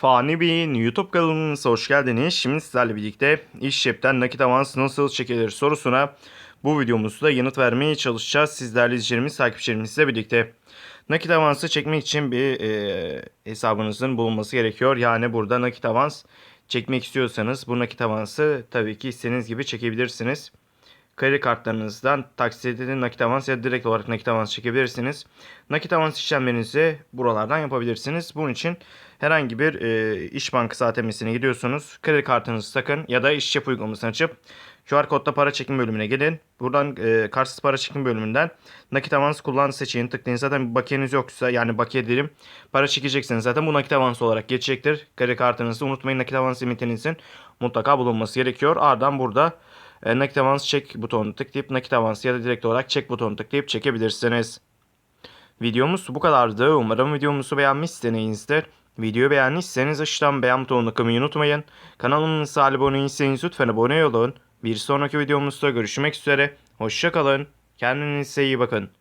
Fani Bey'in YouTube kanalımıza hoş geldiniz. Şimdi sizlerle birlikte iş cepten nakit avans nasıl çekilir sorusuna bu videomuzda yanıt vermeye çalışacağız. Sizlerle izleyicilerimiz, takipçilerimizle birlikte. Nakit avansı çekmek için bir e, hesabınızın bulunması gerekiyor. Yani burada nakit avans çekmek istiyorsanız bu nakit avansı tabii ki istediğiniz gibi çekebilirsiniz. Kredi kartlarınızdan taksitli nakit avans ya da direkt olarak nakit avans çekebilirsiniz. Nakit avans işlemlerinizi buralardan yapabilirsiniz. Bunun için herhangi bir e, iş bankası ATM'sine gidiyorsunuz. Kredi kartınızı takın ya da iş cep uygulamasını açıp QR kodda para çekim bölümüne gelin. Buradan e, kartsız para çekim bölümünden nakit avans kullan seçeneğini tıklayın. Zaten bakiyeniz yoksa yani bakiye dilim para çekecekseniz zaten bu nakit avans olarak geçecektir. Kredi kartınızı unutmayın nakit avans limitinizin mutlaka bulunması gerekiyor. Ardından burada e, nakit avans çek butonunu tıklayıp nakit avans ya da direkt olarak çek butonunu tıklayıp çekebilirsiniz. Videomuz bu kadardı. Umarım videomuzu beğenmişsinizdir. Videoyu beğendiyseniz aşağıdan beğen butonuna kılmayı unutmayın. Kanalımıza abone değilseniz lütfen abone olun. Bir sonraki videomuzda görüşmek üzere. Hoşçakalın. Kendinize iyi bakın.